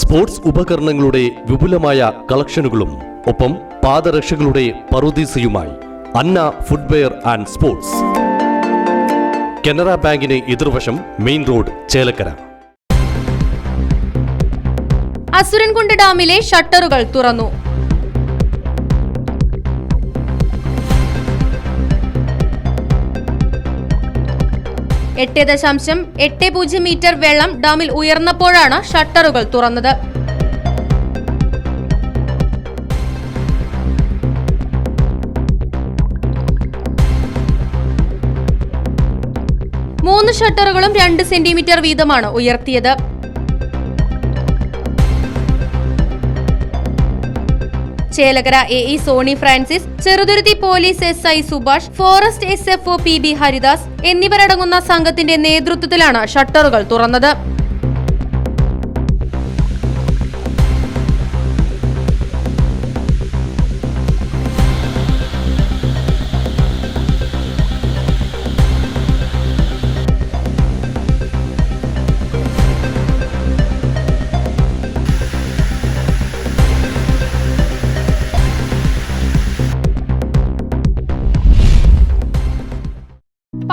Sports ഉപകരണങ്ങളുടെ വിപുലമായ കളക്ഷനുകളും ഒപ്പം പാദരക്ഷകളുടെ പറുദീസയുമായി Anna footwear and sports. Canara ബാങ്കിന് എതിർവശം മെയിൻ റോഡ് ചേലക്കര. അസുരൻകുണ്ട് ഡാമിലെ ഷട്ടറുകൾ തുറന്നു. എട്ട് ദശാംശം എട്ട് പൂജ്യം മീറ്റർ വെള്ളം ഡാമിൽ ഉയർന്നപ്പോഴാണ് ഷട്ടറുകൾ തുറന്നത്. മൂന്ന് ഷട്ടറുകളും രണ്ട് സെന്റിമീറ്റർ വീതമാണ് ഉയർത്തിയത്. Chelakkara A E Soni Francis Cheruthuruthy police S I Subhash forest S F O P B Haridas എന്നിവരടങ്ങുന്ന സംഘത്തിന്റെ നേതൃത്വത്തിലാണ് ഷട്ടറുകൾ തുറന്നത്.